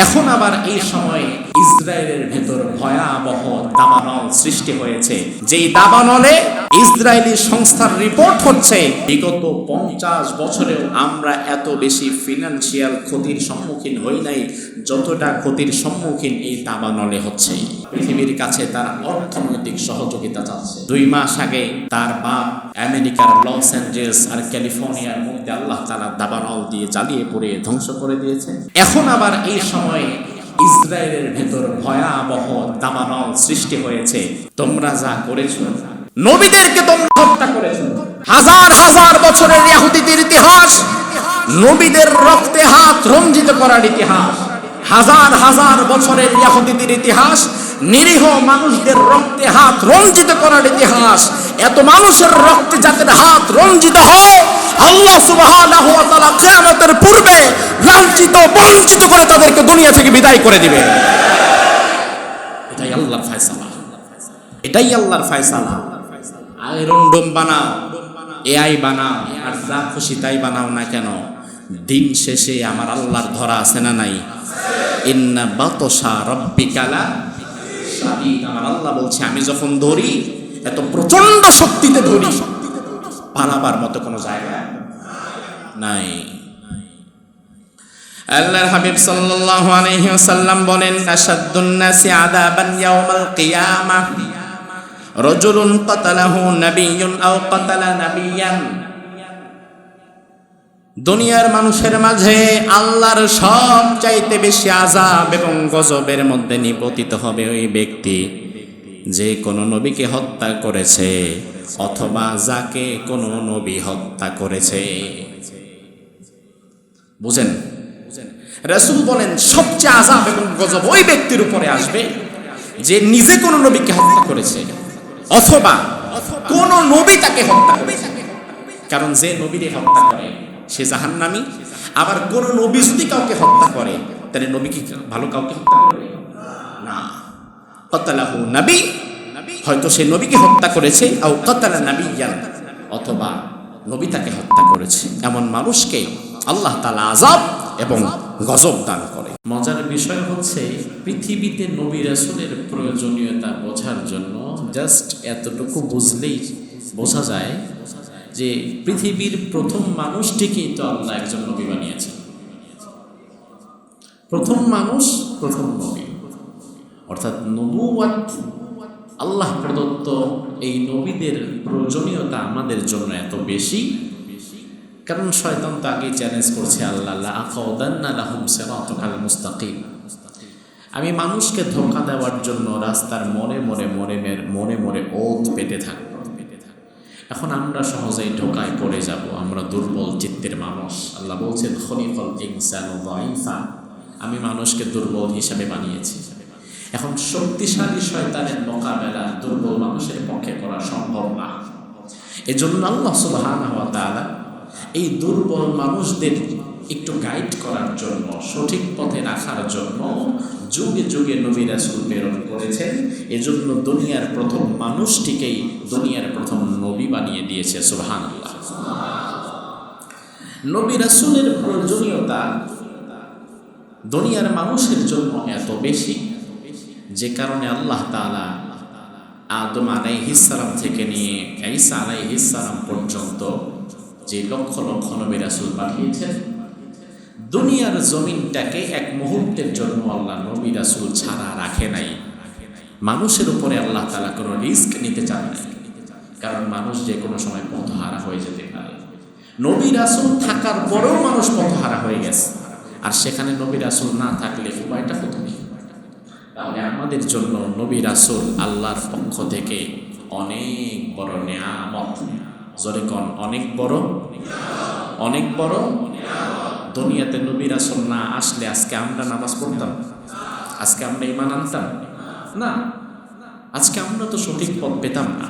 এখন আবার এই সময়ে ইসরায়েলের ভেতর ভয়াবহ দাবানল সৃষ্টি হয়েছে। যেই দাবানলে ইসরায়েলি সংস্থার রিপোর্ট হচ্ছে, বিগত পঞ্চাশ বছরেও আমরা এত বেশি ফিনান্সিয়াল ক্ষতির সম্মুখীন হই নাই, যতটা ক্ষতির সম্মুখীন এই দাবানলে হচ্ছে। পৃথিবীর কাছে তার অর্থনৈতিক সহযোগিতা চাচ্ছে। দুই মাস আগে তার বাপ আমেরিকার লস অ্যাঞ্জেলস আর ক্যালিফোর্নিয়ার মধ্যে আল্লাহ তালা দাবানল দিয়ে জ্বালিয়ে পড়ে ধ্বংস করে দিয়েছে। এখন আবার এই সময়ে ইসরায়েলের ভেতর ভয়াবহ দাবানল সৃষ্টি হয়েছে। তোমরা যা করেছ, নবীদেরকে তোমরা হত্যা করেছ। হাজার হাজার বছরের ইয়াহুদিদের ইতিহাস, নবীদের রক্তে হাত রঞ্জিত করার ইতিহাস, হাজার হাজার বছরের ইয়াহুদিদের ইতিহাস নিরীহ মানুষদের রক্তে হাত রঞ্জিত করার ইতিহাস। এত মানুষের রক্তে যাদের হাত রঞ্জিত হয়, আল্লাহ তাআলা কিয়ামতের পূর্বে লাঞ্ছিত, বঞ্চিত করে তাদেরকে দুনিয়া থেকে বিদায় করে দিবে। এটাই আল্লাহর ফয়সালা। এটাই আল্লাহর ফয়সালা। আয়রন ডোম বানাও, এআই বানাও, আর যা খুশি তাই বানাও না কেন? দিন শেষে আমার আল্লাহর ধরা আছে না নাই? ইন্না বাতসা রব্বিকালা শাদীদ। আমার আল্লাহ বলছে, আমি যখন ধরি, এত প্রচণ্ড শক্তিতে ধরি, পালাবার মতো কোনো জায়গা নাই আল্লাহর হাবিব সাল্লাল্লাহু আলাইহি ওয়াসাল্লাম বলেন, আশাদ্দুন নাসি আযাবান ইয়াউমাল কিয়ামাহ রাজুলুন কাতালাহু নাবিয়্যুন আও কাতালা নাবিয়ান দুনিয়ার মানুষের মাঝে আল্লাহর সব চাইতে বেশি আজাব এবং গজবের মধ্যে নিপতিত হবে ওই ব্যক্তি। যে কোনো নবীকে হত্যা করেছে অথবা যাকে কোনো নবী হত্যা করেছে। বুঝেন? রাসূল বলেন, সবচেয়ে আজাব এবং গজব ওই ব্যক্তির উপরে আসবে যে নিজে কোনো নবীকে হত্যা করেছে অথবা কোন নবী তাকে হত্যা করেছে। কারণ যে নবীরে হত্যা করে সে জাহান্নামী। আবার কোন নবী যদি কাউকে হত্যা করে, তাহলে নবী কি ভালো কাউকে হত্যা করে? না। কতালাহু নবী। হয়তো সে নবীকে হত্যা করেছে, আও কতালা নাবিয়ান। অথবা নবী তাকে হত্যা করেছে। এমন মানুষকে আল্লাহ তালা আজাব এবং গজব দান করে। মজার বিষয় হচ্ছে, পৃথিবীতে নবী রাসূলের প্রয়োজনীয়তা বোঝার জন্য জাস্ট এতটুকু বুঝলেই বোঝা যায় যে পৃথিবীর প্রথম মানুষটিকেই তো আল্লাহ একজন নবী বানিয়েছেন। প্রথম মানুষ, প্রথম নবী। অর্থাৎ নবুয়াত আল্লাহ প্রদত্ত এই নবীদের প্রয়োজনীয়তা আমাদের জন্য এত বেশি। কারণ শয়তান তো আগেই চ্যালেঞ্জ করছে আল্লাহ সিরাতাল মুস্তাকিম। আমি মানুষকে ধোকা দেওয়ার জন্য রাস্তার মনে মনে মনে মনে মনে ওত পেতে থাকব। এখন আমরা সহজেই ঢোকায় পড়ে যাব, আমরা দুর্বল চিত্তের মানুষ। আল্লাহ বলছেন খনিফল ইনসান আমি মানুষকে দুর্বল হিসাবে বানিয়েছি। এখন শক্তিশালী শয়তানের মোকাবেলা দুর্বল মানুষের পক্ষে করা সম্ভব না। এজন্য আল্লাহ তাআলা এই দুর্বল মানুষদের একটু গাইড করার জন্য, সঠিক পথে রাখার জন্য যুগে যুগে নবী রাসূল প্রেরণ করেছেন। এজন্য দুনিয়ার প্রথম মানুষটিকেই দুনিয়ার প্রথম নবী বানিয়ে দিয়েছে, সুবহানাল্লাহ। নবী রাসূলের প্রয়োজনীয়তা দুনিয়ার মানুষের জন্য এত বেশি, যে কারণে আল্লাহ তাআলা আদম আলাইহিসসালাম থেকে নিয়ে ঈসা আলাইহিসসালাম পর্যন্ত যে লক্ষ লক্ষ নবী রাসূল পাঠিয়েছেন। দুনিয়ার জমিনটাকে এক মুহূর্তের জন্য আল্লাহ নবী রাসূল ছাড়া রাখে নাই। মানুষের উপরে আল্লাহ তালা কোনো রিস্ক নিতে চান নাই। কারণ মানুষ যে কোনো সময় পথহারা হয়ে যেতে পারে। নবী রাসূল থাকার পরেও মানুষ পথহারা হয়ে গেছে। আর সেখানে নবী রাসূল না থাকলে উপায়টা কোথায়? তাহলে আমাদের জন্য নবী রাসূল আল্লাহর পক্ষ থেকে অনেক বড় নেয়ামত। জোরে কন, অনেক বড়? অনেক বড়? দুনিয়াতে নবী রাসূল না আসলে আজকে আমরা নামাজ পড়তাম, আজকে আমরা ইমান আনতাম। না, আজকে আমরা তো সঠিক পথ পেতাম না।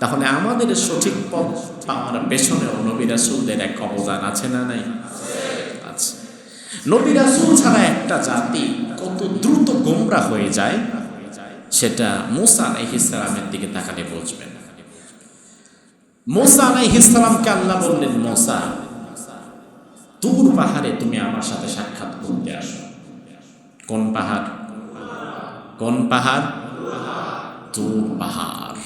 তাহলে আমাদের সঠিক পথ পাওয়ার পেছনেও নবী রাসূলদের এক অবদান আছে না নাই? আছে। নবী ছাড়া একটা জাতি কত দ্রুত গোমরা হয়ে যায়, সেটা মোসা মুসা আলাইহিসসালামের দিকে তাকালে বুঝবেন। মোসা আলাইহিসসালামকে আল্লাহ বললেন, মোসা তুর পাহাড়ে তুমি আমার সাথে সাক্ষাৎ করতে আসো। কোন পাহাড়? কোন পাহাড়? তুর পাহাড়।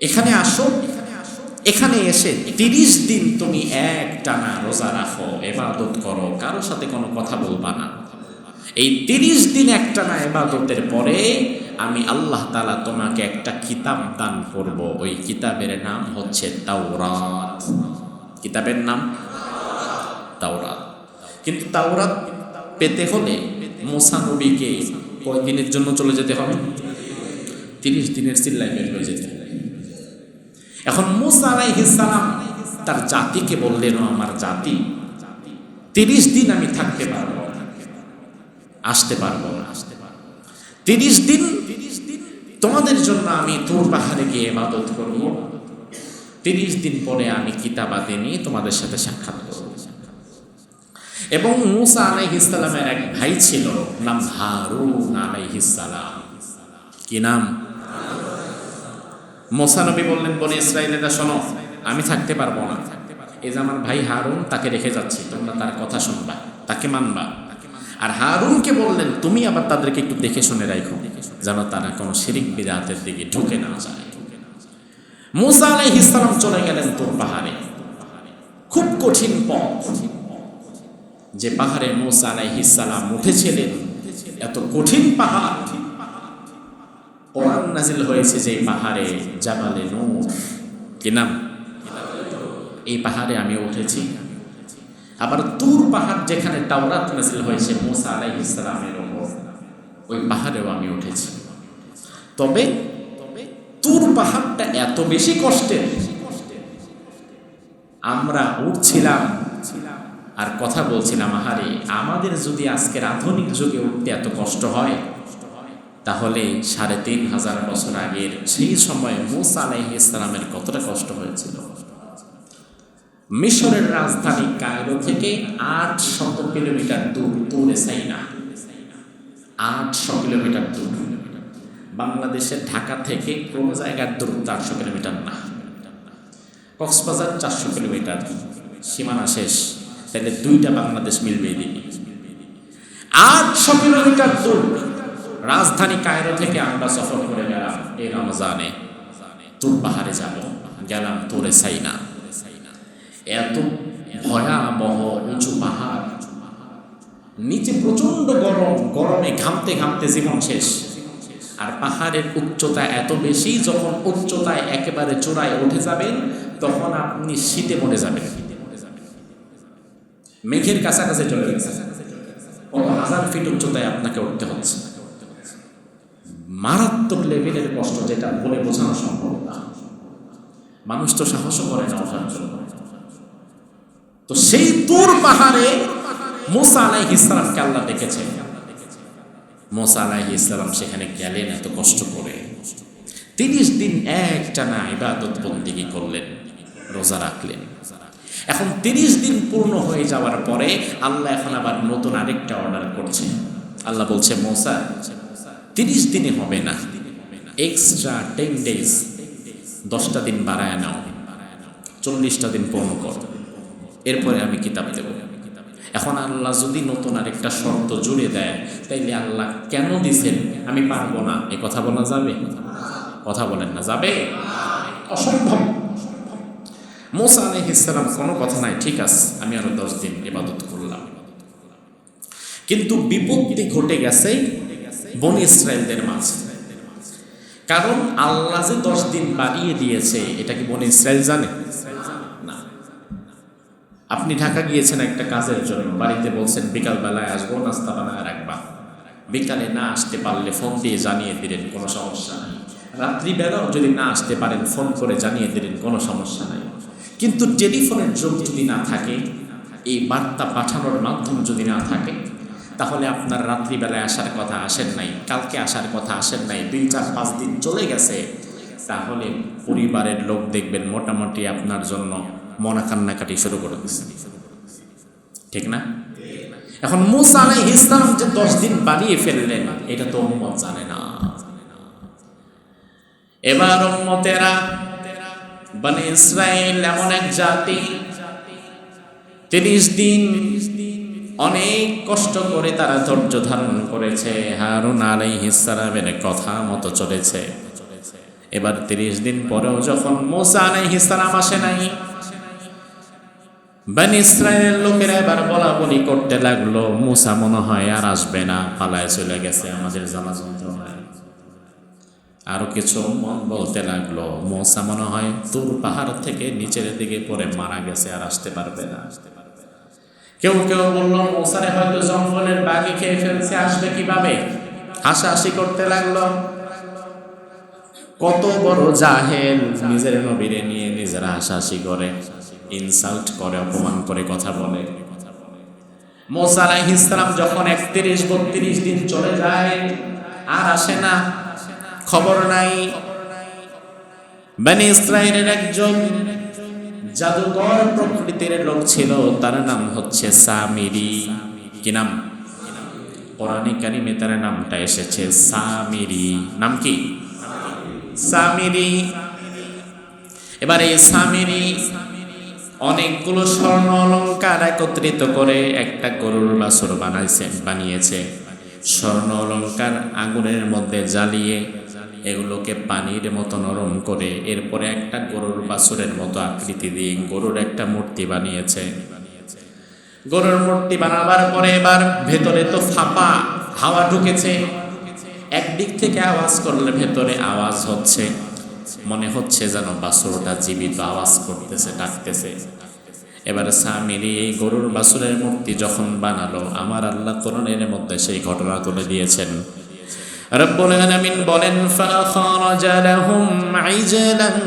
এখানে আসো। এখানে এসে তিরিশ দিন তুমি এক টানা রোজা রাখো, এবাদত করো কারোর সাথে কোনো কথা বলবা না। এই তিরিশ দিন একটানা এবাদতের পরে আমি আল্লাহ তালা তোমাকে একটা কিতাব দান করব। ওই কিতাবের নাম হচ্ছে তাওরাত। কিতাবের নাম তাওরাত। কিন্তু তাওরাত পেতে হলে মোসা নবীকে কয়দিনের জন্য চলে যেতে হবে? তিরিশ দিনের চিল্লায় বের হয়ে যেতে হবে। এখন মুসা আলাইহিসালাম তার জাতিকে বললেন আমার জাতি, তিরিশ দিন আমি থাকতে পারব, আসতে পারব না। আসতে পারব তিরিশ দিন তিরিশ দিন তোমাদের জন্য আমি তোর পাহাড়ে গিয়ে ইবাদত করব। তিরিশ দিন পরে আমি কিতাবাতে নিয়ে তোমাদের সাথে সাক্ষাৎ করব। এবং মুসা আলাইহিসালামের এক ভাই ছিল, নাম হারুন আলাইহিসালাম কি নাম? মোসা নবী বললেন বলে ইসরায়েলেরা শোনো, আমি থাকতে পারব না। এই যে আমার ভাই হারুন, তাকে রেখে যাচ্ছি। তোমরা তার কথা শুনবা, তাকে মানবা। আর হারুনকে বললেন, তুমি আবার তাদেরকে একটু দেখে শুনে রাখো যেন তারা কোনো শিরিক বিদাতের দিকে ঢুকে না যায়। মুসা আলাই ইসলাম চলে গেলেন তোর পাহাড়ে। খুব কঠিন পথ। যে পাহাড়ে মুসা আলাই ইসলাম উঠেছিলেন, এত কঠিন পাহাড়। কোরআন নাজিল হয়েছে যে পাহাড়ে জাবালে নূর। কি নাম? এই পাহাড়ে আমি উঠেছি। আবার তুর পাহাড় যেখানে টাওরাত নাজিল হয়েছে মোসা আলাই ইসলামের ওপর, ওই পাহাড়েও আমি উঠেছি। তবে তুর পাহাড়টা এত বেশি কষ্টের। আমরা উঠছিলাম আর কথা বলছিলাম, আহারে, আমাদের যদি আজকের আধুনিক যুগে উঠতে এত কষ্ট হয়, তাহলে সাড়ে তিন হাজার বছর আগের সেই সময় মুসা আলাইহ ইসলামের কতটা কষ্ট হয়েছিল? মিশরের রাজধানী কায়রো থেকে আট শত কিলোমিটার দূর, দূরে সাইনা। আটশো কিলোমিটার দূর। বাংলাদেশের ঢাকা থেকে কোনো জায়গার দূরত্ব আটশো কিলোমিটার না? কক্সবাজার চারশো কিলোমিটার। সীমানা শেষ। তাহলে দুইটা বাংলাদেশ মিলবে এদিকে। আটশো কিলোমিটার দূর। রাজধানী কায়রো থেকে আমরা সফর করে গেলাম এই রমজানে। তুর পাহাড়ে যাব। গেলাম তোরে সাইনা। এত ভয়াবহ উঁচু পাহাড়। নিচে প্রচণ্ড গরম। গরমে ঘামতে ঘামতে জীবন শেষ। আর পাহাড়ের উচ্চতা এত বেশি, যখন উচ্চতায় একেবারে চূড়ায় উঠে যাবেন, তখন আপনি শীতে মরে যাবেন। মেঘের কাছাকাছি চলে গেছে হাজার ফিট উচ্চতায় আপনাকে উঠতে হচ্ছে। মারাত্মক লেভেলের কষ্ট যেটা বলে বোঝানো সম্ভব না। মানুষ তো সাহসও করে না তো সেই তুর পাহাড়ে মোসা আলাই ইসলামকে আল্লাহ ডেকেছে মোসা আলাই ইসলাম সেখানে গেলেন, এত কষ্ট করে। তিরিশ দিন একটানা ইবাদত বন্দিগি করলেন, রোজা রাখলেন। এখন তিরিশ দিন পূর্ণ হয়ে যাওয়ার পরে আল্লাহ এখন আবার নতুন আরেকটা অর্ডার করছে। আল্লাহ বলছে, মোসা, তিরিশ দিনে হবে না। এক্সট্রা টেন ডেজ দশটা দিন বাড়ায় নাও, চল্লিশটা দিন পূর্ণ কর। এরপরে আমি কিতাব দেব। এখন আল্লাহ যদি নতুন আরেকটা শর্ত জুড়ে দেয়, তাইলে আল্লাহ কেন দিছেন? আমি পারব না। এ কথা বলা যাবে? কথা বলেন না, যাবে? অসম্ভব। মোসা আলহ ইসলাম কোনো কথা নাই, ঠিক আছে, আমি আরও দশ দিন ইবাদত করলাম। কিন্তু বিপত্তি ঘটে গেছে বন ইসরায়েলদের মাঝে। কারণ আল্লাহ যে দশ দিন বাড়িয়ে দিয়েছে, এটা কি বন ইসরায়েল জানে? আপনি ঢাকা গিয়েছেন একটা কাজের জন্য, বাড়িতে বলছেন, বিকালবেলায় আসব, নাস্তা বানায় রাখবা। বিকালে না আসতে পারলে ফোন দিয়ে জানিয়ে দিলেন, কোনো সমস্যা নাই। রাত্রিবেলাও যদি না আসতে পারেন, ফোন করে জানিয়ে দিলেন, কোনো সমস্যা নাই। কিন্তু টেলিফোনের যোগ যদি না থাকে, এই বার্তা পাঠানোর মাধ্যম যদি না থাকে, তাহলে আপনার রাত্রিবেলায় আসার কথা আসেন নাই, কালকে আসার কথা আসেন নাই, দুই চার পাঁচ দিন চলে গেছে, তাহলে পরিবারের লোক দেখবেন, মোটামুটি আপনার জন্য মনা কান্নাকাটি শুরু করে দিচ্ছে ঠিক না? এখন মুসা আলাই ইসলাম যে দশ দিন বাড়িয়ে ফেললেন, এটা তো উম্মত জানে না। এবার উম্মতেরা মানে ইসরায়েল এমন এক জাতি, তিরিশ দিন অনেক কষ্ট করে তারা ধৈর্য ধারণ করেছে। হারুন আলাইহিসালামের কথা মতো চলেছে। এবার তিরিশ দিন পরেও যখন মোসা আলাইহিসালাম আসে নাই বানি ইসরায়েলের লোকেরা এবার বলা বলি করতে লাগল, মুসা মনে হয় আর আসবে না, পালায় চলে গেছে আমাদের জ্বালা যন্ত্রণায় আরও কিছু মন বলতে লাগল, মোসা মনে হয় দূর পাহাড় থেকে নিচের দিকে পড়ে মারা গেছে আর আসতে পারবে না। কেউ কেউ বলল, মোসারে হয়তো জঙ্গলের বাঘে খেয়ে ফেলছে, আসবে কীভাবে? হাসাহাসি করতে লাগল, কত বড় জাহেল নিজের নবীরে নিয়ে নিজেরা হাসাহাসি করে। ইনসাল্ট করে, অপমান করে, কথা বলে। মোসা আলাইহিসসালাম যখন একত্রিশ, বত্রিশ দিন চলে যায়, আর আসে না, খবর নাই। বানি ইসরায়েলের একজন জাদুকর প্রকৃতির লোক ছিল, তার নাম হচ্ছে সামিরি। কি নাম? কোরআনে কারিমে তার নামটা এসেছে সামিরি। নাম কি? সামিরি। এবার এই সামিরি অনেকগুলো স্বর্ণ অলঙ্কার একত্রিত করে একটা গরুর বাছুর বানাইছে, বানিয়েছে। স্বর্ণ অলঙ্কার আগুনের মধ্যে জ্বালিয়ে এগুলোকে পানির মতো নরম করে এরপরে একটা গরুর বাছুরের মতো আকৃতি দিয়ে গরুর একটা মূর্তি বানিয়েছে। গরুর মূর্তি বানাবার পরে এবার ভেতরে তো ফাঁপা হাওয়া ঢুকেছে। একদিক থেকে আওয়াজ করলে ভেতরে আওয়াজ হচ্ছে। মনে হচ্ছে যেন বাছুরটা জীবিত আওয়াজ করতেছে ডাকতেছে এবার সামিরি এই গরুর বাছুরের মূর্তি যখন বানালো আমার আল্লাহ কোরআনের মধ্যে সেই ঘটনা তুলে দিয়েছেন রব্বুল আলামিন বলেন ফাখরাজ লাহুম ইজলান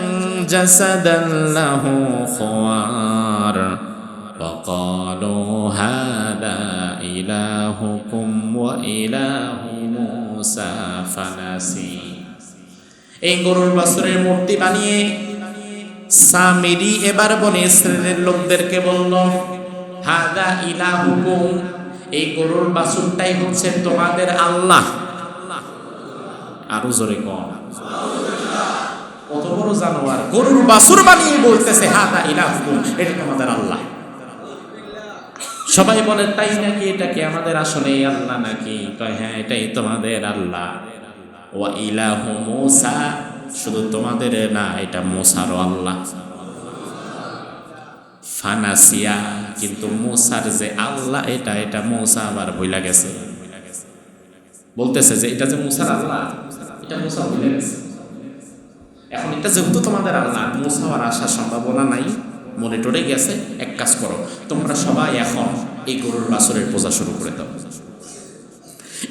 জাসাদান লাহু খুয়ার وقالوا هذا إلهكم وإله موسى فنسي এই গরুর বাছুরের মূর্তি বানিয়ে সামিরি এবার বনে ইসরায়েলের লোকদেরকে বলল, হাদা ইলাহুকুম, এই গরুর বাছুরটাই হচ্ছে তোমাদের আল্লাহ। আরও জোরে কম বড় জানোয়ার গরুর বাছুর বানিয়ে বলতেছে, হাদা ইলাহুকুম, এটা তোমাদের আল্লাহ। সবাই বলে, তাই নাকি এটা কি আমাদের আসলে আল্লাহ নাকি? কয় হ্যাঁ এটাই তোমাদের আল্লাহ। ও ইলাহ মোসা, শুধু তোমাদের না, এটা মোসারও আল্লাহ। ফানাসিয়া, কিন্তু মোসার যে আল্লাহ, এটা এটা মোসা আবার ভইলা গেছে। বলতেছে যে এটা যে মোসার আল্লাহ, এটা মোসা ভুলে গেছে। এখন এটা যেহেতু তোমাদের আল্লাহ, মোসা আর আসার সম্ভাবনা নাই মনে টরে গেছে, এক কাজ করো, তোমরা সবাই এখন এই গরুর বাছরের পূজা শুরু করে দাও।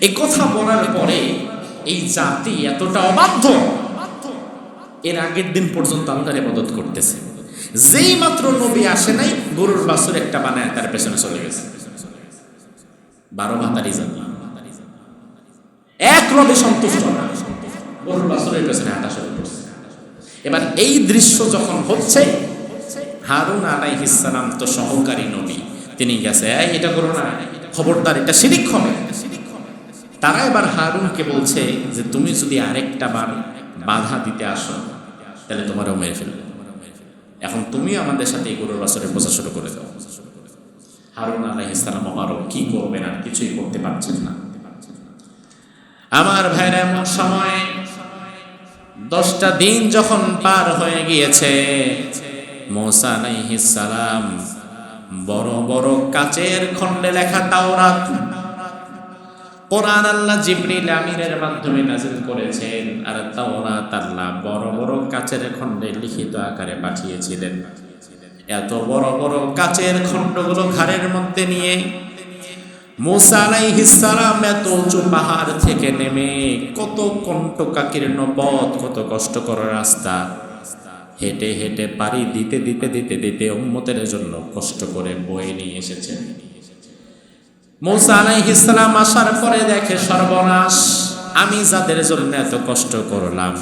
এই কথা বলার পরে এই জাতি এতটা অবাধ্য। এর আগের দিন পর্যন্ত আল্লাহর ইবাদত করতেছে। যেই মাত্র নবী আসে নাই, গরুর বাছুর একটা বানায় তার পেছনে চলে গেছে। বারো ভাতারি জাতি। এক রবে সন্তুষ্ট না। গরুর বাছুরের পেছনে হাঁটা শুরু করছে। এবার এই দৃশ্য যখন হচ্ছে, হারুন আলাইহিসালাম তো সহকারী নবী। তিনি গেছে এটা করো না। খবরদার, এটা শিরিক হবে। তারা এবার হারুনকে বলছে যে, তুমি যদি আরেকটা বার বাধা দিতে আসো, তাহলে তোমারও মেরে ফেলবে। এখন তুমি আমাদের সাথে এই গরুর বাছরের বোঝা শুরু করে দাও। হারুন আলাইহিসালাম আমারও কি করবেন আর কিছুই করতে পারছেন না। আমার ভাইরা, এমন সময় দশটা দিন যখন পার হয়ে গিয়েছে, মোসা সালাম বড় বড় কাচের খণ্ডে লেখা তাওরাত কোরআন আল্লাহ জিবরিল আমিরের মাধ্যমে নাজিল করেছেন আর তাওরাত আল্লাহ বড় বড় কাচের খণ্ডে লিখিত আকারে পাঠিয়েছিলেন। এত বড় বড় কাচের খণ্ডগুলো ঘাড়ের মধ্যে নিয়ে মুসা আলাইহিসসালাম এত উঁচু পাহাড় থেকে নেমে কত কণ্টকাকীর্ণ পথ, কত কষ্টকর রাস্তা। হেঁটে হেঁটে পাড়ি দিতে দিতে দিতে দিতে উম্মতের জন্য কষ্ট করে বয়ে নিয়ে এসেছেন। মৌসা আলাইহিসসালাম আসার পরে দেখে, সর্বনাশ, আমি যাদের জন্য এত কষ্ট করলাম,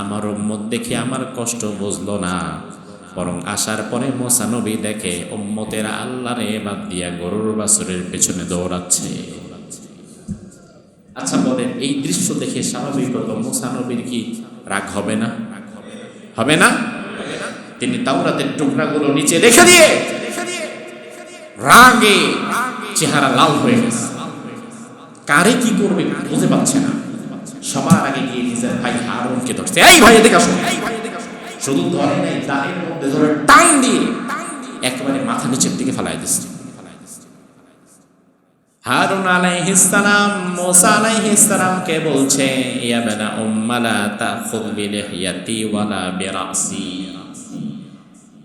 আমার উম্মত দেখে আমার কষ্ট বুঝলো না। বরং আসার পরে মোসা নবী দেখে, উম্মতেরা আল্লাহরে বাদ দিয়া গরুর বাছুরের পেছনে দৌড়াচ্ছে। আচ্ছা বলেন, এই দৃশ্য দেখে স্বাভাবিকত মোসা নবীর কি রাগ হবে না? হবে না? তিনি তাওরাতের টুকরাগুলো নিচে রেখে দিয়ে, রাগে চেহারা লাল হয়ে গেছে। কারে কি করবে বুঝতে পারছে না। সবার আগে গিয়ে নিজের ভাই হারুনকে ধরছে। এই ভাই, এদিকে আসো। শুধু ধরে নাই দাঁড়ের মধ্যে ধরে টান দিয়ে একেবারে মাথা নিচের দিকে ফেলাই দিচ্ছে। হারুন আলাইহিসসালাম মুসা আলাইহিসসালামকে বলছে, ইয়া বানা উম্মালা তাখুদ বিলিহিয়াতি ওয়ালা বিরাসি।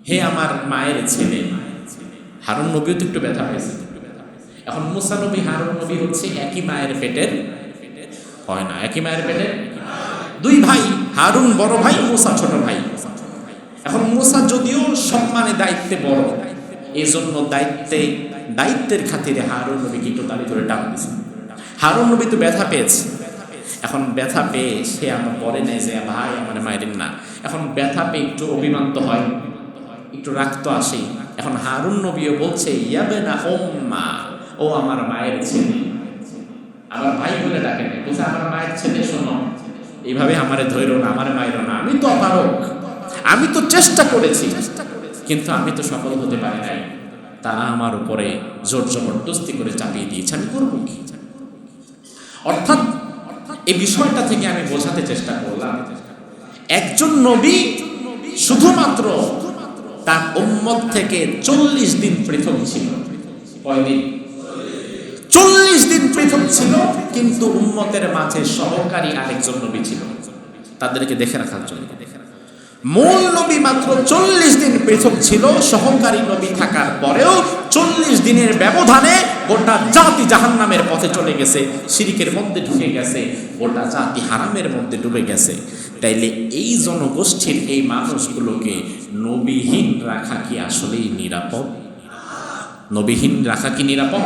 হে আমার মায়ের ছেলে, হারুন নবীও তো একটু ব্যথা পেয়েছে। এখন মুসা নবী, হারুন নবী হচ্ছে একই মায়ের পেটের, হয় না, একই মায়ের পেটের? দুই ভাই, হারুন বড় ভাই, মুসা ছোট ভাই। এখন মুসা যদিও সম্মানে দায়িত্বে বড় এই জন্য দায়িত্বে, দায়িত্বের খাতিরে হারুন নবীকে একটু তালি করে টান দিয়েছে হারুন নবী তো ব্যথা পেয়েছে। এখন ব্যথা পেয়ে সে আমার বলে নেই যে, ভাই, আমার মায়ের না। এখন ব্যথা পেয়ে একটু অভিমান তো হয়, একটু রাগ তো আসেই। এখন হারুন নবীও বলছে ইয়াবে না ওম্মা ও আমার মায়ের ছেলে। আমার ভাই বলে ডাকে না আমার মায়ের ছেলে, শোনো। এইভাবে আমারে ধৈর্য না, আমার মায়ের না। আমি তো অপারক আমি তো চেষ্টা করেছি, কিন্তু আমি তো সফল হতে পারি নাই। তারা আমার উপরে জোর জবরদস্তি করে চাপিয়ে দিয়েছে। আমি করব কি? অর্থাৎ এই বিষয়টা থেকে আমি বোঝাতে চেষ্টা করলাম, একজন নবী শুধুমাত্র তার উম্মত থেকে চল্লিশ দিন পৃথক ছিল। কয়দিন? চল্লিশ দিন পৃথক ছিল, কিন্তু উম্মতের মাঝে সহকারী আরেকজন নবী ছিল। তাদেরকে দেখে রাখার জন্য। মূল নবী মাত্র চল্লিশ দিন পৃথক ছিল, সহকারী নবী থাকার পরেও চল্লিশ দিনের ব্যবধানে গোটা জাতি জাহান্নামের পথে চলে গেছে সিরিকের মধ্যে ঢুকে গেছে, গোটা জাতি হারামের মধ্যে ডুবে গেছে। তাইলে এই জনগোষ্ঠীর এই মানুষগুলোকে নবীহীন রাখা কি আসলেই নিরাপদ? নবীহীন রাখা কি নিরাপদ?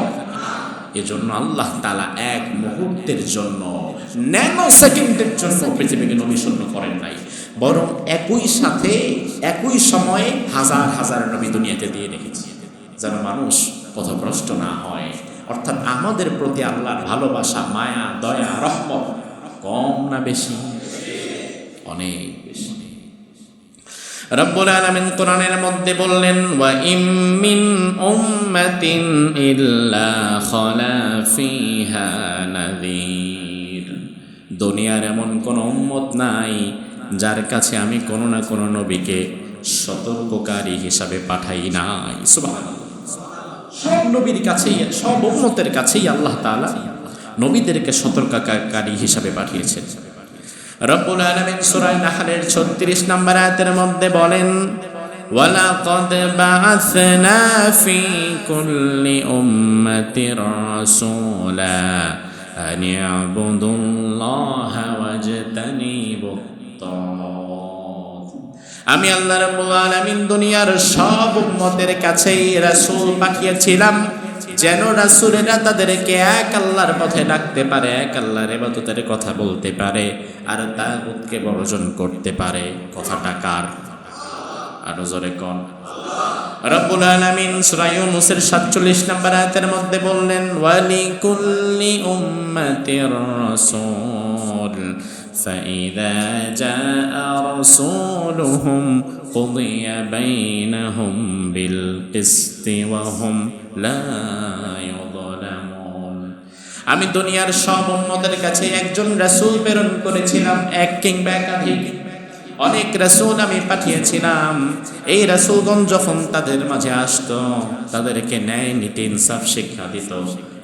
এজন্য আল্লাহ তালা এক মুহূর্তের জন্য ন্যানো সেকেন্ডের জন্য পৃথিবীকে নবী শূন্য করেন নাই। বরং একই সাথে, একই সময়ে হাজার হাজার নবী দুনিয়াতে দিয়ে রেখেছি। যেন মানুষ পথভ্রষ্ট না হয়। অর্থাৎ আমাদের প্রতি আল্লাহর ভালোবাসা, মায়া, দয়া, রহমত কম না বেশি? অনেক বেশি। রব্বুল আলামিন কোরআনের মধ্যে বললেন ওয়া ইম মিন উম্মাতিন ইল্লা খালা ফিহা নাযীর। দুনিয়ার এমন কোন উম্মত নাই যার কাছে আমি কোনো না কোনো নবীকে সতর্ককারী হিসাবে পাঠাই নাই। সব নবীর কাছেই, সব উম্মতের কাছেই আল্লাহ তাআলা নবীদেরকে সতর্ককারী হিসাবে পাঠিয়েছেন। রব্বুল আলামিন সূরা নাহলের 36 নম্বর আয়াতের মধ্যে বলেন, ওয়ালাকাদ বাআসনা ফি কুল্লি উম্মাতির রাসূলা আন ইয়াবুদুল্লাহা ওয়াজতানিবুত তাগুত আমি আল্লাহ রাব্বুল আলামিন দুনিয়ার সব উম্মতের কাছেই রাসূল পাঠিয়েছিলাম। যেন রাসুলেরা তাদেরকে এক আল্লাহর পথে ডাকতে পারে, এক আল্লাহর এবার কথা বলতে পারে, আর তাগুতকে বর্জন করতে পারে। কথাটা কার? আরও জোরে কন। রব্বুল আলামিন সূরা ইউনূসের 47 নম্বর আয়াতের মধ্যে বললেন, ওয়ালি কুল্লি উম্মাতির রাসূল। فإذا جاء رسولهم قضي بينهم بالقسط وهم لا يظلمون আমি দুনিয়ার সব উম্মতের কাছে একজন রাসূল প্রেরণ করেছিলাম এক কিংবা একাধিক অনেক রাসূল আমি পাঠিয়েছিলাম এই রাসূলগণ যখন তাদের মাঝে আসতো তাদেরকে ন্যায় নীতি ইনসাফ শিক্ষা দিত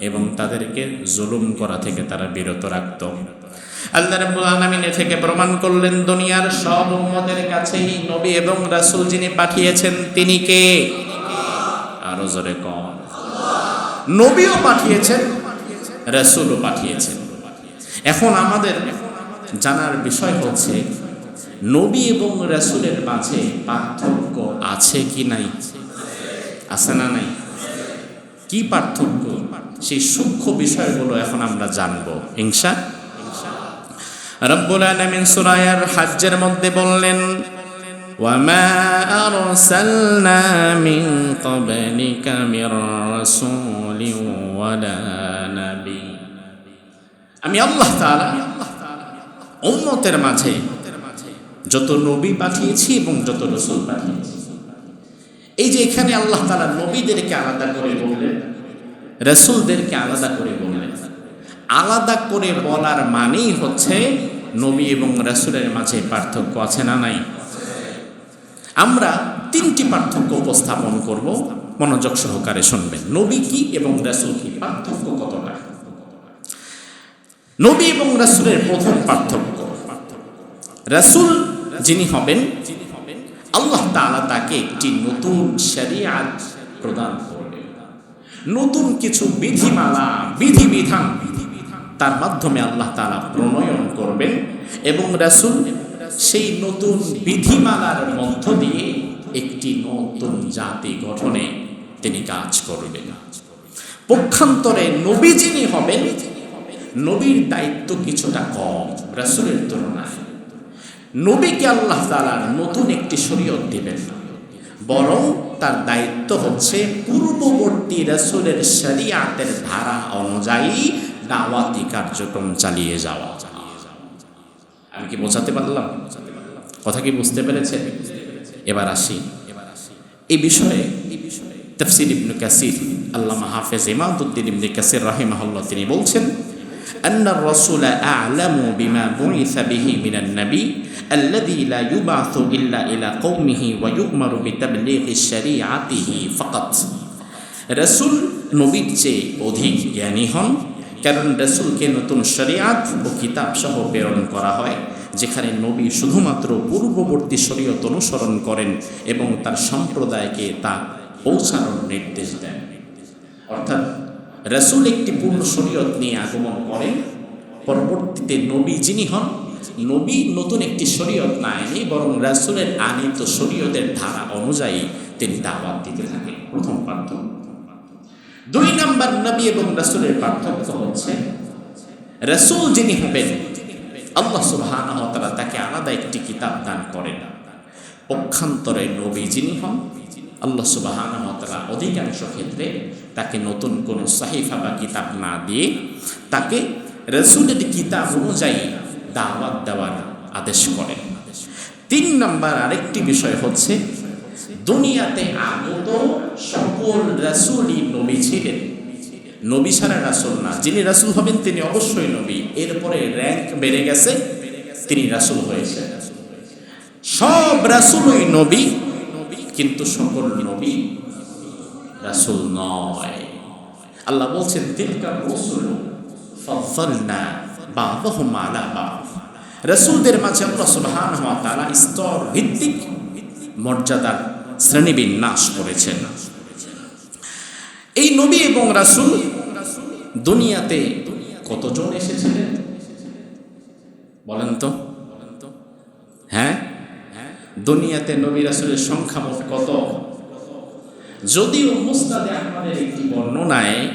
এবং তাদেরকে জুলুম করা থেকে তারা বিরত রাখত আল্লাহ রাব্বুল আলামিন থেকে প্রমাণ করলেন, দুনিয়ার সব উম্মতের কাছেই নবী এবং রাসূল যিনি পাঠিয়েছেন তিনি কে? আরও জোরে কম নবীও পাঠিয়েছেন, রাসূলও পাঠিয়েছেন। এখন আমাদের জানার বিষয় হচ্ছে, নবী এবং রাসূলের মাঝে পার্থক্য আছে কি নাই? আছে না নাই? কি পার্থক্য? সেই সূক্ষ্ম বিষয়গুলো এখন আমরা জানব, ইনশা রব্বুল আলামিন সূরায়ার হাজ্জের মধ্যে বললেন, ওয়ামা আরসালনা মিন ক্বাবলিকা মির রাসূলিন ওয়ালা নবী। আমি আল্লাহ তাআলা উম্মতের মাঝে যত নবী পাঠিয়েছি এবং যত রসুল পাঠিয়েছি, এই যে এখানে আল্লাহ তাআলা নবীদেরকে আলাদা করে বললেন, রসুলদেরকে আলাদা করে বললেন আলাদা করে বলার মানেই হচ্ছে নবী এবং রসুলের মাঝে পার্থক্য আছে না নাই? আমরা তিনটি পার্থক্য উপস্থাপন করব, মনোযোগ সহকারে শুনবেন। নবী কি এবং রাসূল কি? পার্থক্য কতটা? নবী এবং রাসূলের প্রথম পার্থক্য। রাসূল যিনি হবেন, আল্লাহ তাআলা তাকে একটি নতুন শরিয়াত প্রদান করবেন। নতুন কিছু বিধিমালা, বিধিবিধান। তার মাধ্যমে আল্লাহ তাআলা প্রণয়ন করবেন এবং রাসূল সেই নতুন বিধিমালার মধ্য দিয়ে একটি নতুন জাতি গঠনে তিনি কাজ করবেন। পক্ষান্তরে নবী যিনি হবেন, নবীর দায়িত্ব কিছুটা কম রাসূলের তুলনায়। নবীকে আল্লাহ তাআলা নতুন একটি শরীয়ত দিবেন বরং তার দায়িত্ব হচ্ছে পূর্ববর্তী রাসূলের শরিয়াতের ধারা অনুযায়ী দাওয়াতি কার্যক্রম চালিয়ে যাওয়া আমি কি বোঝাতে পারলাম কথা কি বুঝতে পেরেছেন এবার আসি এই বিষয়ে তফসির ইবনু কাসির আল্লামা হাফেজ ইমাদুদ্দিন ইবনে কাসির রাহিমাহুল্লাহ তিনি বলছেন أن الرسول أعلم بما بعث به من النبي الذي لا يبعث إلا إلى قومه ويؤمر بتبليغ شريعته فقط রসুল নবীর চেয়ে অধিক জ্ঞানী হন কারণ রসুলকে নতুন শরিয়াত ও কিতাব সহ প্রেরণ করা হয়, যেখানে নবী শুধুমাত্র পূর্ববর্তী শরীয়ত অনুসরণ করেন এবং তার সম্প্রদায়কে তা পৌঁছানোর নির্দেশ দেন। অর্থাৎ রসুল একটি পূর্ণ শরীয়ত নিয়ে আগমন করেন, পরবর্তীতে নবী যিনি হন, নবী নতুন একটি শরীয়ত না এনে বরং রাসুলের আনিত শরীয়তের ধারা অনুযায়ী তিনি দাওয়াত দিতে থাকেন। প্রথম পার্থক্য দুই নম্বর নবী এবং রাসুলের পার্থক্য হচ্ছে, রসুল যিনি হবেন, আল্লাহ সুবহানাহু ওয়া তাআলা তাকে আলাদা একটি কিতাব দান করেন। পক্ষান্তরে নবী যিনি হন, আল্লাহ সুবহানাহু ওয়া তাআলা অধিকাংশ ক্ষেত্রে তাকে নতুন কোনো সাহিফা বা কিতাব না দিয়ে তাকে রসুলের কিতাব অনুযায়ী দাওয়াত দেওয়ার আদেশ করেন। তিন নম্বর আরেকটি বিষয় হচ্ছে দুনিয়াতে আগত সকল রাসূলই নবী ছিলেন নবী ছাড়া রাসূল না। যিনি রাসুল হবেন, তিনি অবশ্যই নবী। এরপরে র্যাঙ্ক বেড়ে গেছে, তিনি রাসূল হয়েছে সব রাসুলই নবী নবী কিন্তু সকল নবী রাসূল নয়। আল্লাহ বলছেন, তিলকা রসুল ফাদ্দালনা বা'দাহুম আলা বা'দ। রাসূলদের মাঝে আল্লাহ সুবহানাহু ওয়া তাআলা স্তর ভিত্তিক মর্যাদার শ্রেণীবিন্যাস করেছেন। এই নবী এবং রাসূল দুনিয়াতে কতজন এসেছিলেন? বলেন তো। হ্যাঁ? দুনিয়াতে নবী রাসূলের সংখ্যা মোট কত? যদিও মুস্তাদে আমাদের একটি বর্ণনায়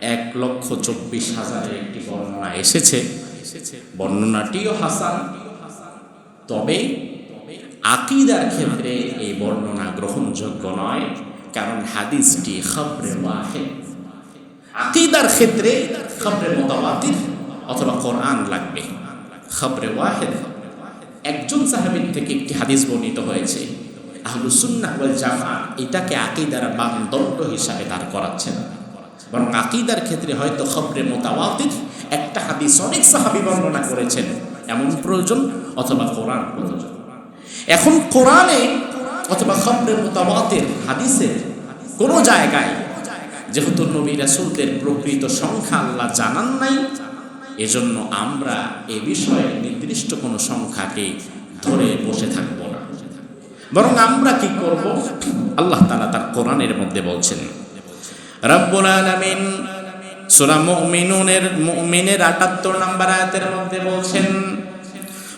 এক লক্ষ চব্বিশ হাজারের একটি বর্ণনা এসেছে। বর্ণনাটিও হাসান। তবে আকিদার ক্ষেত্রে এই বর্ণনা গ্রহণযোগ্য নয়, কারণ হাদিসটি খবরে ওয়াহেদ আকিদার ক্ষেত্রে খবরে মোতাবাতির অথবা কোরআন লাগবে। খবরে ওয়াহেদ। একজন সাহাবির থেকে একটি হাদিস বর্ণিত হয়েছে আহলুসুন্নাহ জামা এটাকে আকিদার মানদণ্ড হিসাবে দাঁড় করাচ্ছে না বরং আকিদার ক্ষেত্রে হয়তো খবরে মোতাবাতির একটা হাদিস অনেক সাহাবি বর্ণনা করেছেন, এমন প্রয়োজন অথবা কোরআন প্রয়োজন। এখন কোরআনে অথবা খবরে মোতাবাতের হাদিসের কোনো জায়গায় যেহেতু নবী রাসুলদের প্রকৃত সংখ্যা আল্লাহ জানান নাই, এজন্য আমরা এ বিষয়ে নির্দিষ্ট কোনো সংখ্যাকে ধরে বসে থাকব না। বরং আমরা কি করব? আল্লাহ তালা তার কোরআনের মধ্যে বলছেন, রব্বুল আলামিন সূরা মুমিনুনের মুমিনের 78 নম্বর আয়াতের মধ্যে বলছেন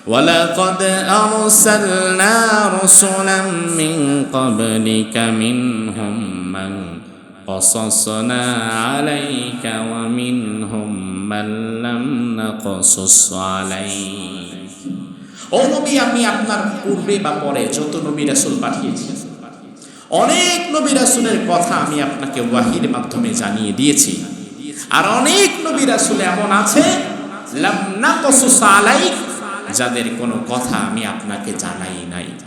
ولقد أرسلنا رسلا من قبلك منهم من قصصنا عليك ومنهم من لم نقصص عليك ও নবী আমি আপনার পূর্বে বা পরে যত নবী রাসূল পাঠিয়েছি অনেক নবী রাসূলের কথা আমি আপনাকে ওয়াহির মাধ্যমে জানিয়ে দিয়েছি আর অনেক নবী রাসূল এমন আছে লাম নাকসুস আলাইক যাদের কোনো কথা আমি আপনাকে জানাই নাই।